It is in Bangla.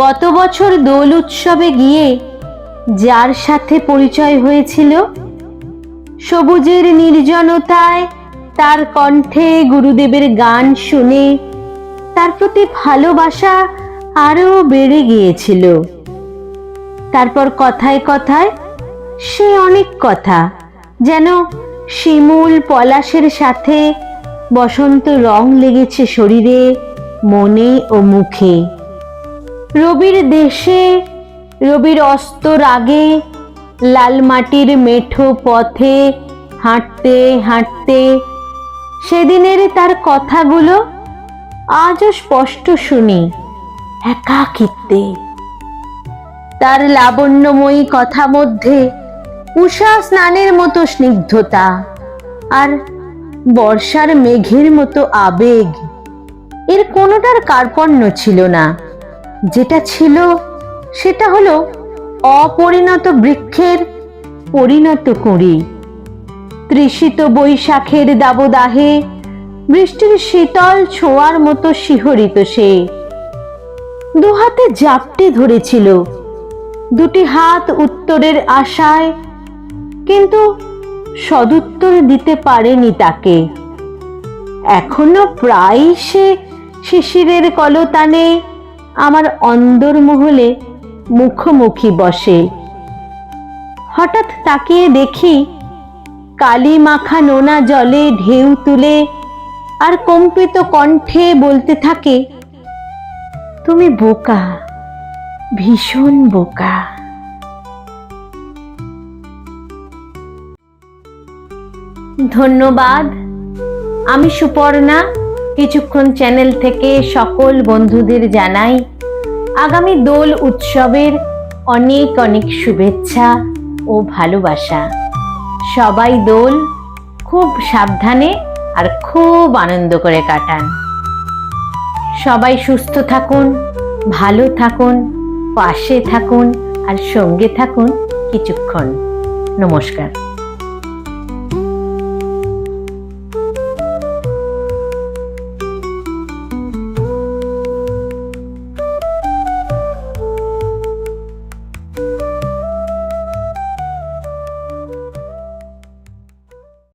গত বছর দোল উৎসবে গিয়ে যার সাথে পরিচয় হয়েছিল? সবুজের নির্জনতায় তার কণ্ঠে গুরুদেবের গান শুনে তার প্রতি ভালোবাসা আরও বেড়ে গিয়েছিল। তারপর কথায় কথায় সে অনেক কথা, যেন শিমুল পলাশের সাথে বসন্ত রং লেগেছে শরীরে, মনে ও মুখে। রবির দেশে, রবির অস্তর আগে লাল মাটির মেঠো পথে হাঁটতে হাঁটতে। সেদিনের তার কথাগুলো আজও স্পষ্ট শুনি একাকিত্বে। তার লাবণ্যময়ী কথা মধ্যে উষা স্নানের মতো স্নিগ্ধতা আর বর্ষার মেঘের মতো আবেগ। এর কোনোটার কার্পণ্য ছিল না। যেটা ছিল, সেটা হলো অপরিণত বৃক্ষের পরিণত কুঁড়ি তৃষিত বৈশাখের দাবদাহে বৃষ্টির শীতল ছোঁয়ার মতো শিহরিত সে। দুহাতে জাপটে ধরেছিল। দুটি হাত উত্তরের আশায়, কিন্তু সদুত্তর দিতে পারেনি তাকে। এখনও প্রায় সে শিশিরের কলতানে আমার অন্দরমহলে মুখোমুখি বসে। হঠাৎ তাকিয়ে দেখি কালি মাখা নোনা জলে ঢেউ তুলে আর কম্পিত কণ্ঠে বলতে থাকে, তুমি বোকা, ভীষণ বোকা। ধন্যবাদ, আমি সুপর্ণা। কিছুক্ষণ চ্যানেল থেকে সকল বন্ধুদের জানাই, আগামী দোল উৎসবের অনেক অনেক শুভেচ্ছা ও ভালোবাসা। সবাই দোল খুব সাবধানে আর খুব আনন্দ করে কাটান। সবাই সুস্থ থাকুন, ভালো থাকুন, পাশে থাকুন আর সঙ্গে থাকুন কিছুক্ষণ। নমস্কার।